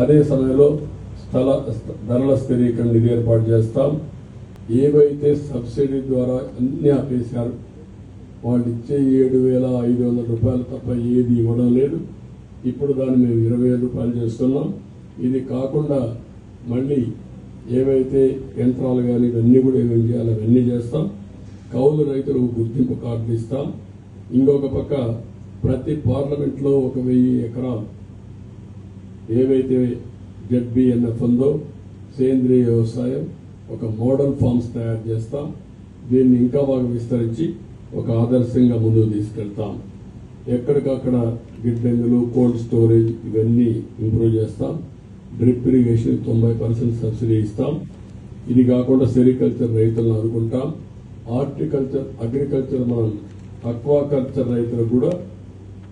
అదే సమయంలో స్థల ధరల స్థిరీకరణ నిధి ఏర్పాటు చేస్తాం. ఏవైతే సబ్సిడీ ద్వారా అన్ని ఆపేశారు వాళ్ళు ఇచ్చే ఏడు వేల ఐదు వందల రూపాయలు తప్ప ఏది ఇవ్వడం లేదు. ఇప్పుడు దాన్ని మేము ఇరవై వేల రూపాయలు చేస్తున్నాం. ఇది కాకుండా మళ్ళీ ఏవైతే యంత్రాలు కానీ ఇవన్నీ కూడా ఏమేమి చేయాలి అవన్నీ చేస్తాం. కౌలు రైతులకు గుర్తింపు కార్డులు ఇస్తాం. ఇంకొక పక్క ప్రతి పార్లమెంట్లో ఒక వెయ్యి ఎకరాలు ఏవైతే జడ్బిఎన్ఎఫ్ ఉందో సేంద్రియ వ్యవసాయం ఒక మోడల్ ఫార్మ్స్ తయారు చేస్తాం. దీన్ని ఇంకా బాగా విస్తరించి ఒక ఆదర్శంగా ముందుకు తీసుకెళ్తాం. ఎక్కడికక్కడ గిడ్డంగులు కోల్డ్ స్టోరేజ్ ఇవన్నీ ఇంప్రూవ్ చేస్తాం. డ్రిప్ ఇరిగేషన్ తొంభై పర్సెంట్ సబ్సిడీ ఇస్తాం. ఇది కాకుండా సెరికల్చర్ రైతులను ఆదుకుంటాం హార్టికల్చర్ అగ్రికల్చర్ మనం అక్వాకల్చర్ రైతులకు కూడా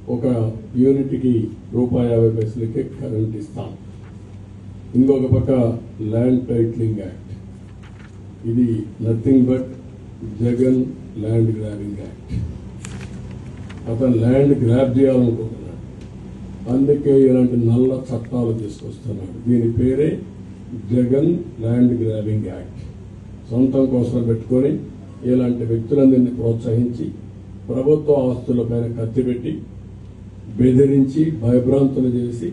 ఒక యూనిట్కి రూపాయి యాభై పైసలకి కరెంట్ ఇస్తాం. ఇంకొక పక్క ల్యాండ్ టైట్లింగ్ యాక్ట్. ఇది nothing but Jagan land grabbing act. అతను ల్యాండ్ గ్రాబ్ చేయాలనుకుంటున్నాడు. అందుకే ఇలాంటి నల్ల చట్టాలు తీసుకొస్తున్నాడు. దీని పేరే జగన్ ల్యాండ్ గ్రాబింగ్ యాక్ట్. సొంతం కోసం పెట్టుకొని ఇలాంటి వ్యక్తులందరినీ ప్రోత్సహించి ప్రభుత్వ ఆస్తులపైన కత్తిపెట్టి బెదిరించి భయభ్రాంతులు చేసి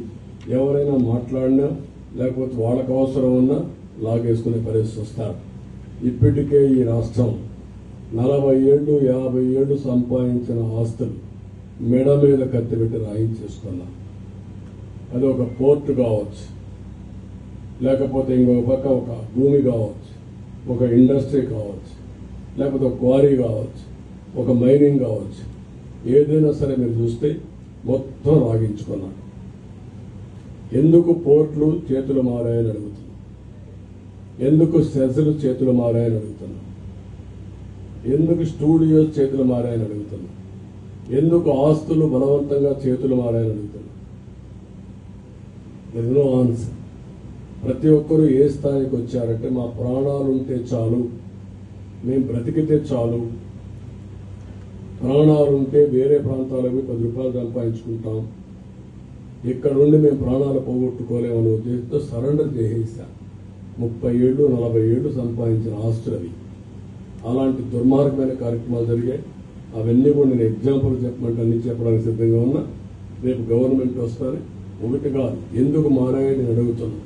ఎవరైనా మాట్లాడినా లేకపోతే వాళ్ళకు అవసరం ఉన్నా లాగేసుకునే పరిస్థితి వస్తారు. ఇప్పటికే ఈ రాష్ట్రం నలభై ఏళ్ళు యాభై ఏళ్ళు సంపాదించిన ఆస్తులు మెడ మీద కత్తిపెట్టి రాయించేసుకున్నాం అది ఒక పోర్టు కావచ్చు లేకపోతే ఇంకొక పక్క ఒక భూమి కావచ్చు ఒక ఇండస్ట్రీ కావచ్చు లేకపోతే ఒక క్వారీ కావచ్చు ఒక మైనింగ్ కావచ్చు. ఏదైనా సరే మీరు చూస్తే మొత్తం రాగించుకున్నాను ఎందుకు పోర్ట్లు చేతులు మారాయని అడుగుతున్నాను ఎందుకు సెజలు చేతులు మారాయని అడుగుతున్నాను ఎందుకు స్టూడియోస్ చేతులు మారాయని అడుగుతున్నాను ఎందుకు ఆస్తులు బలవంతంగా చేతులు మారాయని అడుగుతున్నాను ఎన్నో ఆన్సర్ ప్రతి ఒక్కరూ ఏ స్థాయికి వచ్చారంటే మా ప్రాణాలు ఉంటే చాలు. మేము బ్రతికితే చాలు. ప్రాణాలు ఉంటే వేరే ప్రాంతాలకు పది రూపాయలు సంపాదించుకుంటాం. ఇక్కడ ఉండి మేము ప్రాణాలు పోగొట్టుకోలేమనే ఉద్దేశంతో సరెండర్ చేసేసాం. ముప్పై ఏళ్ళు నలభై ఏళ్ళు సంపాదించిన ఆస్తులు అవి. అలాంటి దుర్మార్గమైన కార్యక్రమాలు జరిగాయి. అవన్నీ కూడా నేను ఎగ్జాంపుల్ చెప్పమంటే అన్ని చెప్పడానికి సిద్ధంగా ఉన్నా. రేపు గవర్నమెంట్ వస్తారు ఒకటి కాదు ఎందుకు మారాయని అడుగుతున్నాను